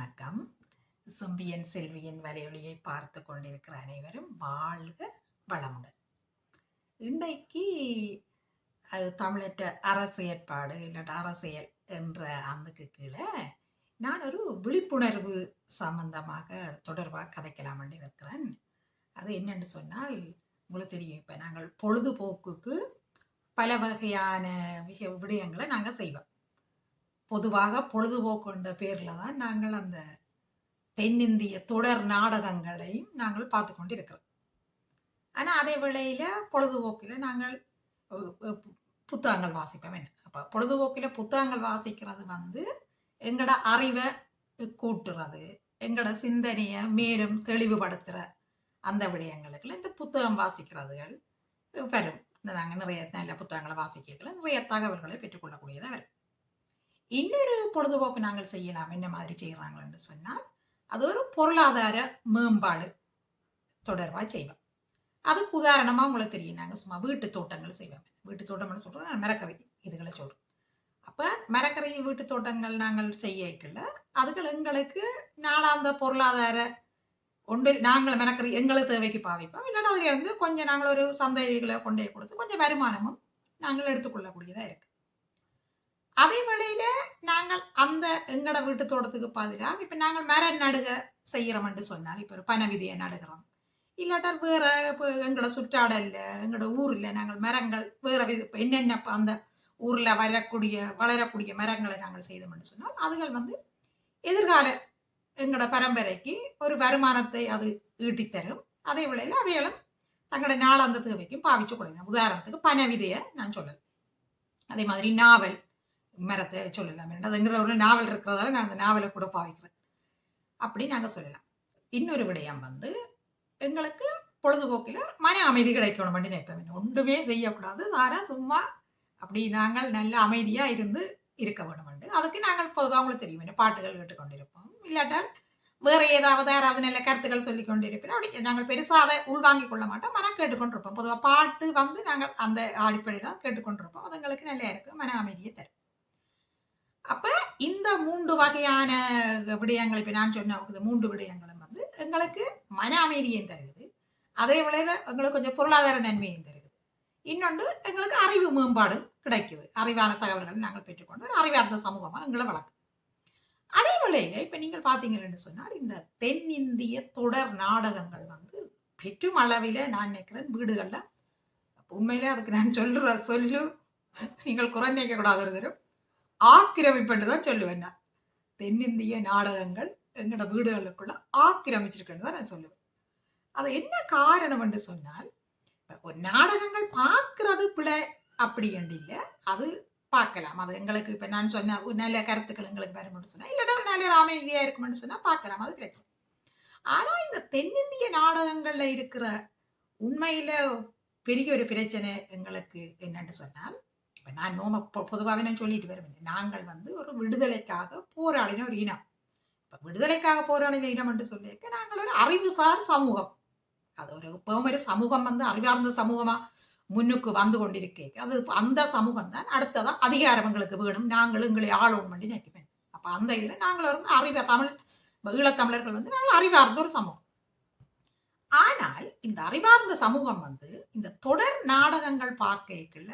வணக்கம். செம்பியன் செல்வியின் வலையொலியை பார்த்து கொண்டிருக்கிற அனைவரும் வாழ்க வளமுடன். இன்றைக்கு அது தமிழற்ற அரசியற்பாடு இல்லாட்ட அரசியல் என்ற அந்துக்கு கீழே நான் ஒரு விழிப்புணர்வு சம்பந்தமாக தொடர்பாக கதைக்கலாம் இருக்கிறேன். அது என்னன்னு சொன்னால் உங்களுக்கு தெரியும் இப்போ நாங்கள் பொழுதுபோக்குக்கு பல வகையான விஷய விடயங்களை நாங்கள் செய்வோம். பொதுவாக பொழுதுபோக்குன்ற பேரில் தான் நாங்கள் அந்த தென்னிந்திய தொடர் நாடகங்களையும் நாங்கள் பார்த்து கொண்டு இருக்கிறோம் ஆனால் அதே வேளையில் பொழுதுபோக்கில் நாங்கள் புத்தகங்கள் வாசிப்போம். என்ன? அப்போ பொழுதுபோக்கில் புத்தகங்கள் வாசிக்கிறது வந்து எங்களோட அறிவை கூட்டுறது எங்களோட சிந்தனையை மேலும் தெளிவுபடுத்துகிற அந்த விடயங்களுக்கு இந்த புத்தகம் வாசிக்கிறதுகள் வரும் நாங்கள் நிறைய நல்ல புத்தகங்களை வாசிக்கிறதுல நிறைய தகவல்களை பெற்றுக்கொள்ளக்கூடியதாக வரும். இன்னொரு பொழுதுபோக்கு நாங்கள் செய்யலாம். என்ன மாதிரி செய்கிறாங்கன்னு சொன்னால் அது ஒரு பொருளாதார மேம்பாடு தொடர்பாக செய்வோம். அதுக்கு உதாரணமாக உங்களுக்கு தெரியும். நாங்கள் சும்மா வீட்டு தோட்டங்கள் செய்வோம். வீட்டு தோட்டம்னு சொல்கிறோம் நான் மரக்கறி இதுகளை சொல்கிறோம் அப்போ மரக்கறி வீட்டு தோட்டங்கள் நாங்கள் செய்யக்குள்ள அதுகள் எங்களுக்கு நாளாந்த பொருளாதார ஒன்று நாங்கள் மரக்கறி எங்களுக்கு தேவைக்கு பாவிப்போம். இல்லைன்னா அதில் இருந்து கொஞ்சம் நாங்கள் ஒரு சந்தைகளை கொண்டே கொடுத்து கொஞ்சம் வருமானமும் நாங்கள் எடுத்துக்கொள்ளக்கூடியதாக இருக்குது நாங்கள் அந்த எங்களோட வீட்டு தோட்டத்துக்கு பதிலாக இப்போ நாங்கள் மரம் நடுக செய்யறோம்னு சொன்னால் இப்போ ஒரு பனவிதியை நடுகிறோம். இல்லாட்டா வேற இப்போ எங்களோட சுற்றாடல்ல எங்களோட ஊரில் நாங்கள் மரங்கள் வேற வித இப்போ என்னென்ன அந்த ஊரில் வரக்கூடிய வளரக்கூடிய மரங்களை நாங்கள் செய்தோம்னு சொன்னால் அதுகள் வந்து எதிர்கால எங்களோட பரம்பரைக்கு ஒரு வருமானத்தை அது ஈட்டித்தரும். அதே வேளையில அவைகளும் தங்களோட நாளாந்த தேவைக்கும் பாவிச்சு கொடுக்கணும் உதாரணத்துக்கு பனவிதையை நான் சொல்லலாம் அதே மாதிரி நாவல் மரத்தை சொல்லலாம். அது எங்கிற ஒரு நாவல் இருக்கிறதால நான் அந்த நாவலை கூட பாவிக்கிறேன். அப்படி நாங்கள் சொல்லலாம். இன்னொரு விடயம் வந்து எங்களுக்கு பொழுதுபோக்கில் மன அமைதி கிடைக்கணும் பண்ணி நினைப்பேன். ஒன்றுமே செய்யக்கூடாது. சாரா சும்மா அப்படி நாங்கள் நல்ல அமைதியாக இருந்து இருக்க வேணுமெண்டு அதுக்கு நாங்கள் பொதுவாக அவங்களுக்கு தெரியும். என்ன பாட்டுகள் கேட்டுக்கொண்டிருப்போம். இல்லாட்டால் வேற ஏதாவது யாராவது நல்ல கருத்துக்கள் சொல்லி கொண்டிருப்போம் அப்படி நாங்கள் பெருசாக அதை உள்வாங்கிக் கொள்ள மாட்டோம். மனம் கேட்டுக்கொண்டிருப்போம். பொதுவாக பாட்டு வந்து நாங்கள் அந்த அடிப்படையில் தான் கேட்டுக்கொண்டிருப்போம். அதுங்களுக்கு நல்லா இருக்கும் மன அமைதியை தரும். அப்ப இந்த மூன்று வகையான விடயங்கள் இப்ப நான் சொன்ன இந்த மூன்று விடயங்களும் வந்து எங்களுக்கு மன அமைதியையும் தருது அதே வேளையில எங்களுக்கு கொஞ்சம் பொருளாதார நன்மையும் தருது இன்னொன்று எங்களுக்கு அறிவு மேம்பாடும் கிடைக்குது அறிவான தகவல்களை நாங்கள் பெற்றுக்கொண்டு ஒரு அறிவார்ந்த சமூகமாக எங்களை வளர்க்கு அதே வேளையில இப்ப நீங்கள் பாத்தீங்கன்னு சொன்னால் இந்த தென்னிந்திய தொடர் நாடகங்கள் வந்து பெற்றும் அளவில நான் நினைக்கிறேன் வீடுகள்ல உண்மையில அதுக்கு நான் சொல்ற சொல்லு. நீங்கள் குறை நினைக்க கூடாது ஒரு தரம். ஆக்கிரமிப்புன்னு தான் சொல்லுவேன் நான். தென்னிந்திய நாடகங்கள் எங்களோட வீடுகளுக்குள்ள ஆக்கிரமிச்சிருக்குன்னு தான் நான் சொல்லுவேன். அது என்ன காரணம் என்று சொன்னால் ஒரு நாடகங்கள் பார்க்கறது பிள்ளை அப்படி என்று இல்லை அது பார்க்கலாம். அது எங்களுக்கு இப்ப நான் சொன்ன நல்ல கருத்துக்கள் எங்களுக்கு வரும்னு சொன்னா இல்லைன்னா நல்ல அமைதியா இருக்கும்னு சொன்னா பார்க்கலாம் அது பிரச்சனை. ஆனா இந்த தென்னிந்திய நாடகங்கள்ல இருக்கிற உண்மையில பெரிய ஒரு பிரச்சனை எங்களுக்கு என்னன்னு சொன்னால் இப்போ நான் நோம பொ- பொதுவாகவே நான் சொல்லிட்டு வருவேன் நாங்கள் வந்து ஒரு விடுதலைக்காக போராடின ஒரு இனம். இப்ப விடுதலைக்காக போராடின இனம் என்று சொல்லியிருக்க நாங்கள் ஒரு அறிவுசார் சமூகம். அது ஒரு இப்பவும் ஒரு சமூகம் வந்து அறிவார்ந்த சமூகமா முன்னுக்கு வந்து கொண்டிருக்கேன் அது அந்த சமூகம் தான் அடுத்ததா அதிகாரம் எங்களுக்கு வேணும். நாங்கள் எங்களை ஆளும் பண்ணி நினைக்குவேன் அப்ப அந்த இதில் நாங்கள் வந்து அறிவ தமிழ் ஈழத்தமிழர்கள் வந்து நாங்கள் அறிவார்ந்த ஒரு சமூகம். ஆனால் இந்த அறிவார்ந்த சமூகம் வந்து இந்த தொடர் நாடகங்கள் பார்க்கல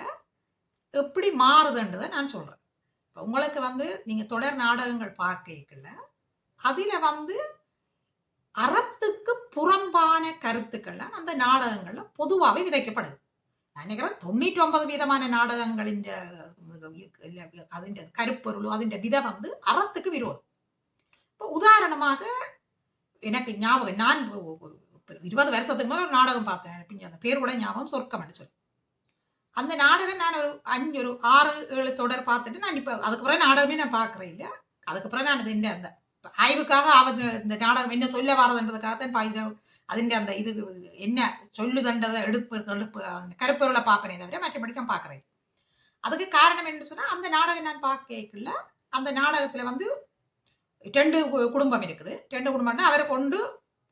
எப்படி மாறுதுன்றதை நான் சொல்கிறேன் இப்போ உங்களுக்கு வந்து நீங்கள் தொடர் நாடகங்கள் பார்க்கல அதில் வந்து அறத்துக்கு புறம்பான கருத்துக்கள்லாம் அந்த நாடகங்களில் பொதுவாகவே விதைக்கப்படுது. நான் நினைக்கிறேன் தொண்ணூற்றி ஒன்பது விதமான நாடகங்களின் அதிண்ட கருப்பொருள் அதிண்ட விதை வந்து அறத்துக்கு விரோதம். இப்போ உதாரணமாக எனக்கு ஞாபகம் நான் இருபது வருஷத்துக்கு முன்னாடி ஒரு நாடகம் பார்த்தேன். பேர் கூட ஞாபகம் சொர்க்கம் சொல்லி அந்த நாடகம் நான் ஒரு அஞ்சு ஒரு ஆறு ஏழு தொடர் பார்த்துட்டு நான் இப்போ அதுக்கப்புறம் நாடகமே நான் பார்க்குறேன் இல்லையா அதுக்கப்புறம் நான் இந்த அந்த ஆய்வுக்காக அவன் இந்த நாடகம் என்ன சொல்ல வரதுன்றதுக்காக தான் பாய் அதிൻ്റെ அந்த இது என்ன சொல்லுதண்டதை எடுப்பு எடுப்பு கருப்பொருளை பார்ப்பனே தவிர மற்றபடி நான் பார்க்குறேன் அதுக்கு காரணம் என்ன சொன்னால் அந்த நாடகம் நான் பார்க்கல. அந்த நாடகத்தில் வந்து ரெண்டு குடும்பம் இருக்குது. ரெண்டு குடும்பம்னா அவரை கொண்டு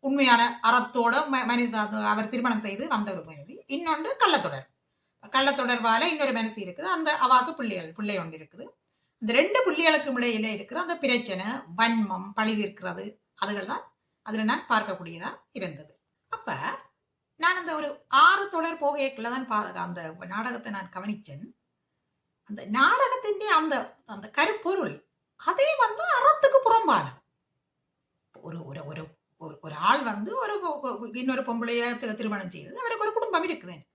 உண்மையான அறத்தோட மனித அவர் திருமணம் செய்து வந்த ஒரு மனிதி இன்னொன்று கள்ளத்தொடர். கள்ளத்தொடர்பால இன்னொரு மனசு இருக்குது. அந்த அவாக்கு பிள்ளைகள் பிள்ளை ஒன்று இருக்குது. இந்த ரெண்டு பிள்ளைகளுக்கும் இடையில இருக்கிற அந்த பிரச்சனை வன்மம் பழி இருக்கிறது அதுகள் தான் அதுல நான் பார்க்கக்கூடியதா இருந்தது. அப்ப நான் அந்த ஒரு ஆறு தொடர் போகைக்குள்ள தான் பா- அந்த நாடகத்தை நான் கவனிச்சேன். அந்த நாடகத்தின் அந்த அந்த கருப்பொருள் அதே வந்து அறத்துக்கு புறம்பானது. ஒரு ஒரு ஒரு ஒரு ஒரு ஆள் வந்து ஒரு இன்னொரு பொம்பளைய திருமணம் செய்தது அவருக்கு ஒரு குடும்பம் இருக்குது.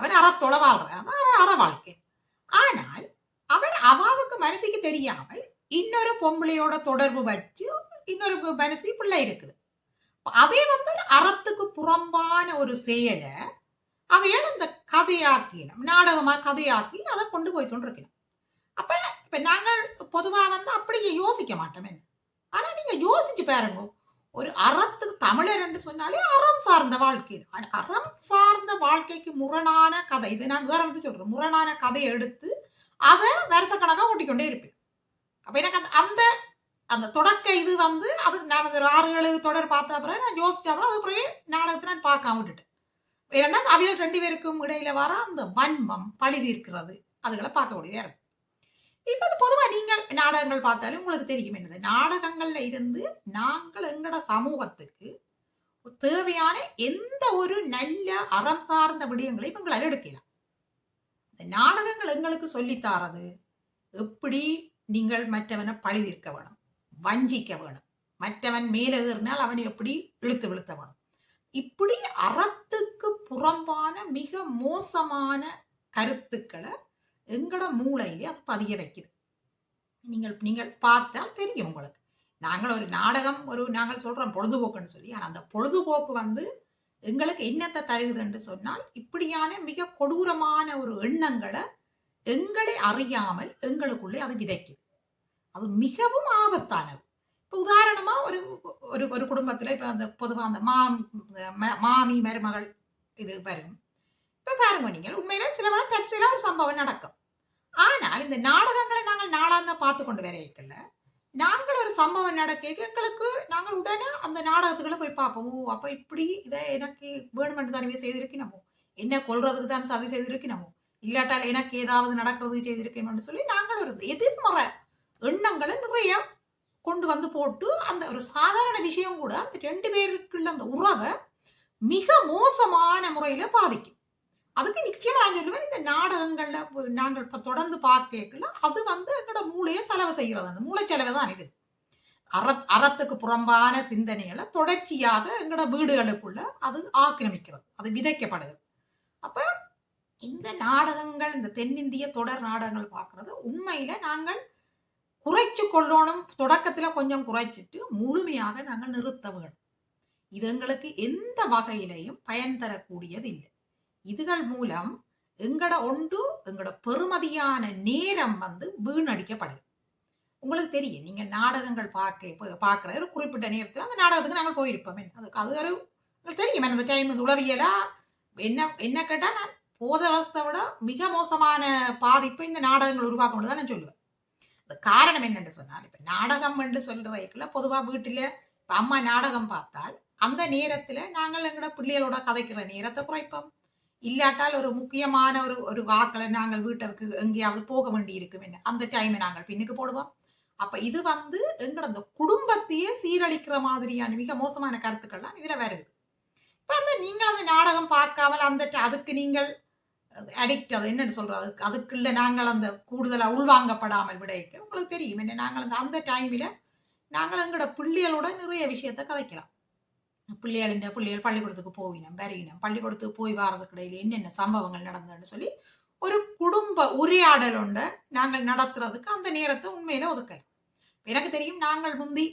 அவர் அறத்தோட வாழ்றார் அதான் அற- வாழ்க்கை ஆனால் அவர் அவாவுக்கு மனசுக்கு தெரியாமல் இன்னொரு பொம்பளையோட தொடர்பு வச்சு இன்னொரு மனசு பிள்ளை இருக்குது அதே வந்து அறத்துக்கு புறம்பான ஒரு செயலை அவையால் அந்த கதையாக்கினோம் நாடகமா கதையாக்கி அதை கொண்டு போய் கொண்டிருக்கணும் அப்ப இப்ப நாங்கள் பொதுவா வந்து அப்படியே யோசிக்க மாட்டோமே ஆனா நீங்க யோசிச்சு பாருங்க ஒரு அறத்து தமிழர் என்று சொன்னாலே அறம் சார்ந்த வாழ்க்கை. அறம் சார்ந்த வாழ்க்கைக்கு முரணான கதை. இது நான் உதாரணத்துக்கு சொல்றேன். முரணான கதையை எடுத்து அதை வருஷக்கணக்காக ஓட்டிக்கொண்டே இருப்பேன். அப்ப எனக்கு அந்த அந்த அந்த தொடக்க இது வந்து அது நான் அந்த ஆறு ஏழு தொடர் பார்த்த அப்புறம் நான் யோசிச்ச அப்புறம் அது பிறகு நாடகத்தை நான் பார்க்காம விட்டுட்டேன். ஏன்னா அவையில் ரெண்டு பேருக்கும் இடையில வர அந்த வன்மம் பழி தீர்க்கிறது அதுகளை பார்க்க முடியாது இப்போ அது பொதுவா நீங்கள் நாடகங்கள் பார்த்தாலும் உங்களுக்கு தெரியும் என்னது? நாடகங்கள்ல இருந்து நாங்கள் எங்களோட சமூகத்துக்கு தேவையான எந்த ஒரு நல்ல அறம் சார்ந்த விடயங்களையும் எங்களால் எடுக்கலாம். இந்த நாடகங்கள் எங்களுக்கு சொல்லித்தாரது எப்படி நீங்கள் மற்றவனை பழி தீர்க்க வேணும் வஞ்சிக்க வேணும் மற்றவன் மேலே ஏறினால் அவனை எப்படி இழுத்து விழுத்த வேணும்? இப்படி அறத்துக்கு புறம்பான மிக மோசமான கருத்துக்களை எங்களோட மூளையிலே அது பதிய வைக்குது. நீங்கள் நீங்கள் பார்த்தால் தெரியும் உங்களுக்கு. நாங்கள் ஒரு நாடகம் ஒரு நாங்கள் சொல்றோம் பொழுதுபோக்குன்னு சொல்லி. ஆனால் அந்த பொழுதுபோக்கு வந்து எங்களுக்கு என்னத்தை தருகுதுன்னு சொன்னால் இப்படியான மிக கொடூரமான ஒரு எண்ணங்களை எங்களை அறியாமல் எங்களுக்குள்ளே அது விதைக்குது. அது மிகவும் ஆபத்தானது. இப்போ உதாரணமாக ஒரு ஒரு ஒரு குடும்பத்தில் இப்போ அந்த பொதுவாக அந்த மா ம- மாமி மருமகள் இது வரும். இப்போ பாருங்க நீங்கள் உண்மையில சில வேளை சில ஒரு சம்பவம் நடக்கும். ஆனால் இந்த நாடகங்களை நாங்கள் நாளாந்த பார்த்து கொண்டு வரைக்கல நாங்கள் ஒரு சம்பவம் நடக்க எங்களுக்கு நாங்கள் உடனே அந்த நாடகத்துக்குள்ள போய் பார்ப்போம். ஓ அப்போ இப்படி இதை எனக்கு வேணுமென்று தானே செய்திருக்கணுமோ? என்ன கொள்றதுக்கு தான் சதி செய்திருக்கணுமோ? இல்லாட்டால் எனக்கு ஏதாவது நடக்கிறது செய்திருக்கணும்னு சொல்லி நாங்கள் ஒரு எதிர்மறை எண்ணங்களை நிறைய கொண்டு வந்து போட்டு அந்த ஒரு சாதாரண விஷயம் கூட அந்த ரெண்டு பேருக்குள்ள அந்த உறவை மிக மோசமான முறையில் பாதிக்கும். அதுக்கு நிச்சயமா நான் சொல்லுவேன் இந்த நாடகங்கள்ல நாங்கள் இப்ப தொடர்ந்து பார்க்கல அது வந்து எங்களோட மூளையை செலவு செய்கிறது அந்த மூளை செலவு தான் இது. அற அறத்துக்கு புறம்பான சிந்தனைகளை தொடர்ச்சியாக எங்களோட வீடுகளுக்குள்ள அது ஆக்கிரமிக்கிறது. அது விதைக்கப்படுது அப்ப இந்த நாடகங்கள் இந்த தென்னிந்திய தொடர் நாடகங்கள் பார்க்கறது உண்மையில நாங்கள் குறைச்சு கொள்ளணும் தொடக்கத்துல கொஞ்சம் குறைச்சிட்டு முழுமையாக நாங்கள் நிறுத்த வேணும் இது எங்களுக்கு எந்த வகையிலையும் பயன் தரக்கூடியது இல்லை இதுகள் மூலம் எங்கட ஒன்று எங்கட பெருமதியான நேரம் வந்து வீணடிக்கப்படுது உங்களுக்கு தெரியும் நீங்க நாடகங்கள் பார்க்க பார்க்குற ஒரு குறிப்பிட்ட நேரத்தில் அந்த நாடகத்துக்கு நாங்கள் போயிருப்போம். அதுக்கு அது ஒரு உங்களுக்கு தெரியும் அந்த டைம் உளவியலா என்ன என்ன கேட்டால் நான் போத அவஸ்தை விட மிக மோசமான பாதிப்பு இந்த நாடகங்கள் உருவாக்க தான் நான் சொல்லுவேன். அது காரணம் என்னென்னு சொன்னால் இப்ப நாடகம் என்று சொல்றதுக்குள்ள பொதுவா வீட்டில் இப்ப அம்மா நாடகம் பார்த்தால் அந்த நேரத்துல நாங்கள் எங்களோட பிள்ளைகளோட கதைக்கிற நேரத்தை குறைப்போம். இல்லாட்டால் ஒரு முக்கியமான ஒரு ஒரு வாக்களை நாங்கள் வீட்டுக்கு எங்கேயாவது போக வேண்டி இருக்கும் என்ன? அந்த டைமை நாங்கள் பின்னுக்கு போடுவோம். அப்ப இது வந்து எங்களோட அந்த குடும்பத்தையே சீரழிக்கிற மாதிரியான மிக மோசமான கருத்துக்கள்லாம் இதுல வருது. இப்ப அந்த நீங்கள் அந்த நாடகம் பார்க்காமல் அந்த அதுக்கு நீங்கள் அடிக்ட் அது என்னன்னு சொல்றது அதுக்கு அதுக்குள்ள நாங்கள் அந்த கூடுதலா உள்வாங்கப்படாமல் விடைக்கு உங்களுக்கு தெரியும் என்ன? நாங்கள் அந்த அந்த டைம்ல நாங்கள் எங்களோட பிள்ளைகளோட நிறைய விஷயத்த கதைக்கலாம். பிள்ளைகளின் பிள்ளைகள் பள்ளிக்கூடத்துக்கு போயினோம் வரையினோம் பள்ளிக்கூடத்துக்கு போய் வாரதுக்கிடையில் என்னென்ன சம்பவங்கள் நடந்ததுன்னு சொல்லி ஒரு குடும்ப உரையாடல் ஒன்றை நாங்கள் நடத்துறதுக்கு அந்த நேரத்தை உண்மையில ஒதுக்கலாம் எனக்கு தெரியும் நாங்கள் முந்தி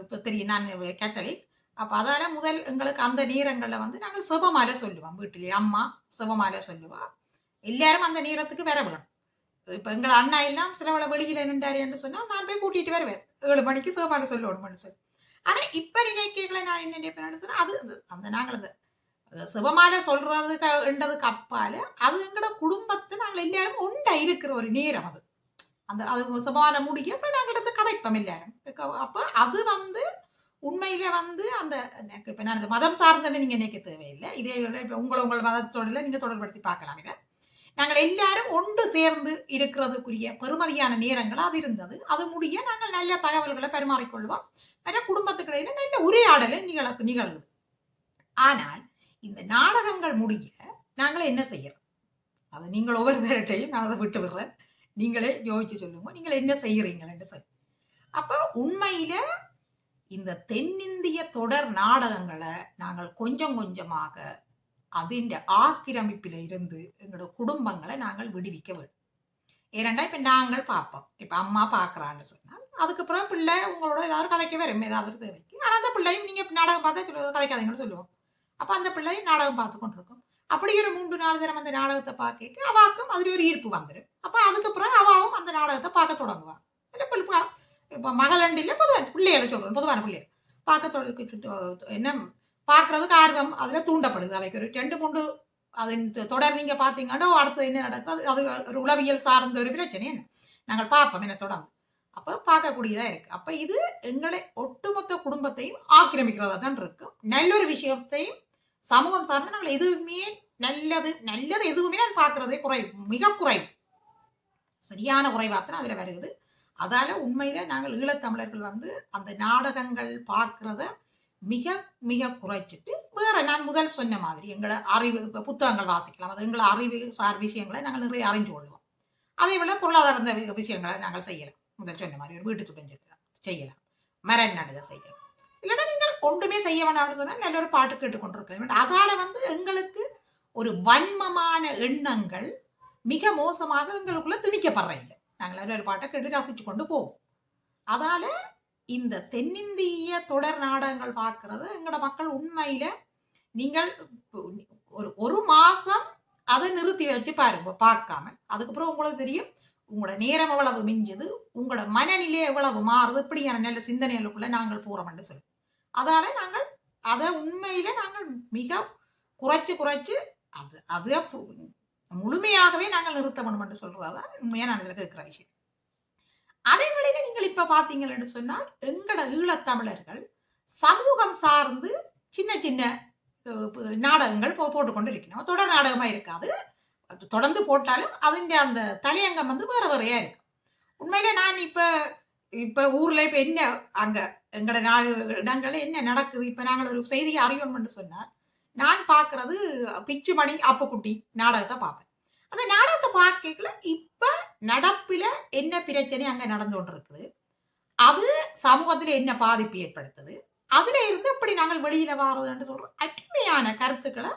இப்போ தெரியும் நான் கேத்தலிக் அப்போ அதால முதல் எங்களுக்கு அந்த நேரங்களில் வந்து நாங்கள் சிவமாலை சொல்லுவோம் வீட்டிலே அம்மா சிவமாலை சொல்லுவா எல்லாரும் அந்த நேரத்துக்கு வர வேணும் இப்போ எங்களை அண்ணா எல்லாம் சிலவளை வெளியில் நின்றாரு என்று சொன்னால் நான் போய் கூட்டிகிட்டு வருவேன் ஏழு மணிக்கு சிவமாலை சொல்லணும்னு சொல்லி ஆனா இப்ப நினைக்கல நான் என்ன நினைப்பேன்னு சொன்னா அது அது- அந்த நாங்கள் அந்த அஹ், சிவமாலை சொல்றதுக்கு என்றதுக்கு அப்பால அது எங்கட குடும்பத்தை நாங்கள் எல்லாரும் உண்டா இருக்கிற ஒரு நேரம் அது. அந்த அது சிவமாலை முடிய அப்புறம் நாங்கள் எடுத்து கதைப்போம் எல்லாரும். அப்ப அது வந்து உண்மையில வந்து அந்த இப்ப நான் இந்த மதம் சார்ந்தது நீங்க நினைக்க தேவையில்லை. இதே இப்ப உங்களை உங்கள் மதத்தோட நீங்க தொடர்படுத்தி பார்க்கலாம் இதை. நாங்கள் எல்லாரும் ஒன்று சேர்ந்து இருக்கிறதுக்குரிய பெருமதியான நேரங்கள் அது இருந்தது. அது முடிய நாங்கள் நல்ல தகவல்களை பரிமாறிக்கொள்வோம் மற்ற குடும்பத்துக்கிடையில நல்ல உரையாடலை நிகழ நிகழுது ஆனால் இந்த நாடகங்கள் முடிய நாங்கள் என்ன செய்யறோம்? அது நீங்கள் ஒவ்வொருத்தர்கிட்டையும் நான் அதை விட்டு விடுறேன். நீங்களே யோசிச்சு சொல்லுங்க நீங்கள் என்ன செய்யறீங்கன்னு சொல்லி. அப்போ உண்மையில இந்த தென்னிந்திய தொடர் நாடகங்களை நாங்கள் கொஞ்சம் கொஞ்சமாக അതിന്റെ ஆக்கிரமிப்பில இருந்து எங்களோட குடும்பங்களை நாங்கள் விடுவிக்க வேண்டும் ஏனெண்டா இப்ப நாங்கள் பார்ப்போம் இப்ப அம்மா பாக்குறான்னு சொன்னால் அதுக்கப்புறம் பிள்ளை உங்களோட ஏதாவது கதைக்க வரும் ஏதாவது ஒரு தேவைக்கு ஆனா அந்த பிள்ளையும் நீங்க நாடகம் பார்த்தா சொல்லுவோம் கதைக்காதீங்கன்னு சொல்லுவோம் அப்ப அந்த பிள்ளையும் நாடகம் பார்த்து கொண்டிருக்கும் அப்படி ஒரு மூன்று நாலு தரம் அந்த நாடகத்தை பார்க்க அவாக்கும் அதுல ஒரு ஈர்ப்பு வந்துடும் அப்ப அதுக்கப்புறம் அவாவும் அந்த நாடகத்தை பார்க்க தொடங்குவா இல்ல பிள்ளை இப்ப மகளண்டில பொதுவான பிள்ளைகளை சொல்றேன் பொதுவான பிள்ளைகள் பார்க்க தொடங்க என்ன பார்க்கறதுக்கு ஆர்வம் அதில் தூண்டப்படுது. அவைக்கு ஒரு ரெண்டு மூன்று அதன் தொடர் நீங்கள் பார்த்தீங்கன்னா அடுத்து என்ன நடக்குது? அது ஒரு உளவியல் சார்ந்த ஒரு பிரச்சனை என்ன? நாங்கள் பார்ப்போம் என்ன தொடர்ந்து. அப்போ பார்க்கக்கூடியதாக இருக்குது அப்போ இது எங்களை ஒட்டுமொத்த குடும்பத்தையும் ஆக்கிரமிக்கிறதா தான் இருக்கும். நல்ல ஒரு விஷயத்தையும் சமூகம் சார்ந்து நாங்கள் எதுவுமே நல்லது நல்லது எதுவுமே நான் பார்க்கறதே குறைவு மிக குறைவு. சரியான குறைவாத்தான் அதில் வருகுது அதால உண்மையில நாங்கள் ஈழத்தமிழர்கள் வந்து அந்த நாடகங்கள் பார்க்கறத மிக மிக குறைச்சிட்டு வேற நான் முதல் சொன்ன மாதிரி எங்களை அறிவு இப்போ புத்தகங்கள் வாசிக்கலாம். அது எங்களை அறிவு சார் விஷயங்களை நாங்கள் நிறைய அறிஞ்சு கொள்வோம் அதே போல பொருளாதார விஷயங்களை நாங்கள் செய்யலாம். முதல் சொன்ன மாதிரி ஒரு வீட்டு சுட்டம் செய்யலாம் செய்யலாம். மரம் நடுக செய்யலாம். இல்லைன்னா நீங்கள் ஒன்றுமே செய்ய வேணாம்னு சொன்னால் நல்ல ஒரு பாட்டு கேட்டுக்கொண்டிருக்கலாம். அதால வந்து எங்களுக்கு ஒரு வன்மமான எண்ணங்கள் மிக மோசமாக எங்களுக்குள்ள திணிக்கப்படுறீங்க நாங்கள் நல்ல ஒரு பாட்டை கேட்டு ரசிச்சு கொண்டு போவோம். அதால இந்த தென்னிந்திய தொடர் நாடகங்கள் பார்க்கறது. எங்களோட மக்கள் உண்மையில நீங்கள் ஒரு ஒரு மாசம் அதை நிறுத்தி வச்சு பாருங்க பார்க்காம. அதுக்கப்புறம் உங்களுக்கு தெரியும் உங்களோட நேரம் எவ்வளவு மிஞ்சுது உங்களோட மனநிலை எவ்வளவு மாறுது இப்படியான நல்ல சிந்தனைகளுக்குள்ள நாங்கள் போறோம்னு சொல்லி. அதால நாங்கள் அதை உண்மையில நாங்கள் மிக குறைச்சு குறைச்சு அது அது முழுமையாகவே நாங்கள் நிறுத்த வேணும் சொல்றதா உண்மையா நான் இதுல கேட்கிற விஷயம். அதே வேளையில நீங்கள் இப்ப பாத்தீங்கன்னு சொன்னால் எங்கட ஈழத்தமிழர்கள் சமூகம் சார்ந்து சின்ன சின்ன நாடகங்கள் போ போட்டுக்கொண்டு இருக்கணும் தொடர் நாடகமா இருக்காது. அது தொடர்ந்து போட்டாலும் அதன் அந்த தலையங்கம் வந்து வேற வேறையா இருக்கு. உண்மையில நான் இப்ப இப்ப ஊர்ல இப்ப என்ன அங்க எங்கட நாடு இடங்கள்ல என்ன நடக்குது? இப்ப நாங்கள் ஒரு செய்தியை அறியணும்னு சொன்னால் நான் பாக்குறது பிச்சுமணி அப்பக்குட்டி நாடகத்தை பார்ப்பேன் அந்த நாடகத்தை பார்க்கல இப்ப நடப்பில என்ன பிரச்சனை அங்க நடந்து கொண்டிருக்குது? அது சமூகத்துல என்ன பாதிப்பு ஏற்படுத்துது? அதுல இருந்து அப்படி நாங்கள் வெளியில வாரதுன்னு சொல்ற அருமையான கருத்துக்களை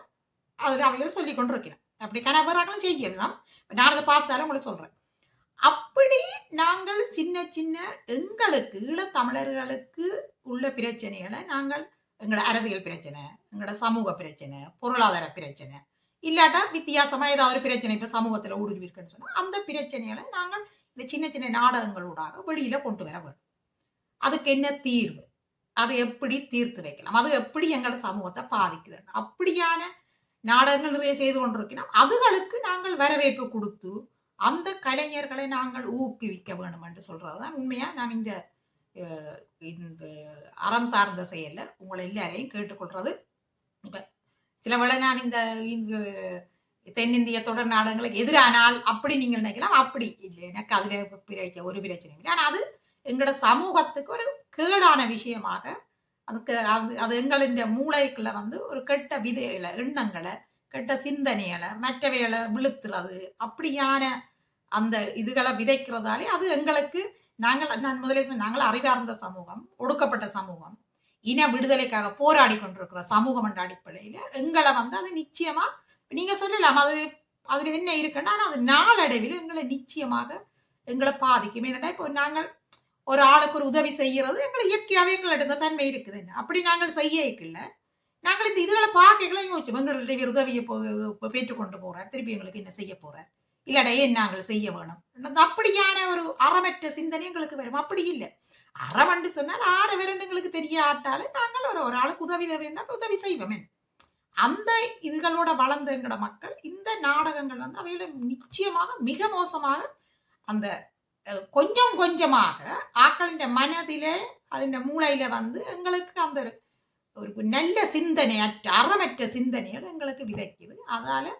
அதுல அவைகள் சொல்லி கொண்டிருக்கிறோம் அப்படி கனவராங்களும் செய்யலாம். நான் அதை பார்த்தாலும் உங்களுக்கு சொல்றேன். அப்படி நாங்கள் சின்ன சின்ன எங்களுக்கு ஈழத்தமிழர்களுக்கு உள்ள பிரச்சனைகளை நாங்கள் எங்களோட அரசியல் பிரச்சனை எங்களோட சமூக பிரச்சனை பொருளாதார பிரச்சனை இல்லாட்டா வித்தியாசமா ஏதாவது ஒரு பிரச்சனை இப்ப சமூகத்துல ஊடுருவிருக்குன்னு சொன்னால் சொன்னா அந்த பிரச்சனைகளை நாங்கள் இந்த சின்ன சின்ன நாடகங்களூடாக வெளியில கொண்டு வர வேண்டும். அதுக்கு என்ன தீர்வு? அது எப்படி தீர்த்து வைக்கலாம்? அது எப்படி எங்களோட சமூகத்தை பாதிக்குது அப்படியான நாடகங்கள் நிறைய செய்து கொண்டிருக்கிறோம். அதுகளுக்கு நாங்கள் வரவேற்பு கொடுத்து அந்த கலைஞர்களை நாங்கள் ஊக்குவிக்க வேண்டும் என்று சொல்றதுதான் உண்மையா? நான் இந்த இந்த அறம் சார்ந்த செயலில் உங்களை எல்லாரையும் கேட்டுக்கொள்றது. இப்போ சில வேளை நான் இந்த இங்கு தென்னிந்திய தொடர் நாடகங்களுக்கு எதிரானால் அப்படி நீங்கள் நினைக்கலாம் அப்படி இல்லை. எனக்கு அதில் பிரச்சனை ஒரு பிரச்சனை இல்லை. ஆனால் அது எங்களோட சமூகத்துக்கு ஒரு கேடான விஷயமாக அதுக்கு அது அது எங்களின் மூளைக்குள்ள வந்து ஒரு கெட்ட விதைகளை எண்ணங்களை கெட்ட சிந்தனைகளை மற்றவைகளை விழுத்துறது அப்படியான அந்த இதுகளை விதைக்கிறதாலே அது எங்களுக்கு நாங்கள் நான் முதலே சொன்ன நாங்கள் அறிவார்ந்த சமூகம் ஒடுக்கப்பட்ட சமூகம். இன விடுதலைக்காக போராடி கொண்டிருக்கிற சமூகம் என்ற அடிப்படையில் எங்களை வந்து அது நிச்சயமா நீங்க சொல்லலாம் அது அதுல என்ன இருக்குன்னா அது நாளடைவில் எங்களை நிச்சயமாக எங்களை பாதிக்கும். ஏன்னா இப்போ நாங்கள் ஒரு ஆளுக்கு ஒரு உதவி செய்யறது எங்களை இயற்கையாகவே எங்களிடம் தன்மை இருக்குது என்ன? அப்படி நாங்கள் செய்ய இல்லை. நாங்கள் இந்த இதுகளை பார்க்கலாம் யோசிச்சோம் எங்களுடைய உதவியை போ- பெற்றுக்கொண்டு போறார். திருப்பி எங்களுக்கு என்ன செய்ய போறார்? இல்லடையே நாங்கள் செய்ய வேணும்? அப்படியான ஒரு அறமற்ற சிந்தனை எங்களுக்கு வரும். அப்படி இல்லை. அறவண்டு சொன்னால் ஆற விரண்டு எங்களுக்கு தெரிய ஆட்டாலே நாங்கள் ஒரு ஒரு ஆளுக்கு உதவி வேண்டாம் உதவி செய்வோமே. அந்த இதுகளோட வளர்ந்த எங்கட மக்கள் இந்த நாடகங்கள் வந்து அவையோட நிச்சயமாக மிக மோசமாக அந்த கொஞ்சம் கொஞ்சமாக ஆக்களின் மனதிலே அதின் மூளையில வந்து எங்களுக்கு அந்த ஒரு- ஒரு நல்ல சிந்தனை அற்ற அறமற்ற சிந்தனைகள் எங்களுக்கு விதைக்குது. அதால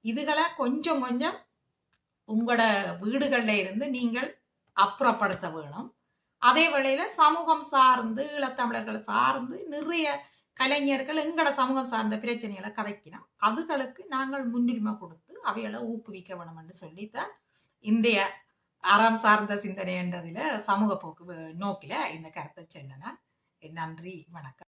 இதுகளை கொஞ்சம் கொஞ்சம் உங்களோட வீடுகளில் இருந்து நீங்கள் அப்புறப்படுத்த வேணும். அதே வேளையில் சமூகம் சார்ந்து ஈழத்தமிழர்கள் சார்ந்து நிறைய கலைஞர்கள் எங்களோட சமூகம் சார்ந்த பிரச்சனைகளை கதைக்கணும். அதுகளுக்கு நாங்கள் முன்னுரிமை கொடுத்து அவைகளை ஊக்குவிக்க வேணும் என்று சொல்லித்தான் இந்திய அறம் சார்ந்த சிந்தனை சமூக போக்கு நோக்கில இந்த கருத்தை சொன்னேன் நன்றி வணக்கம்.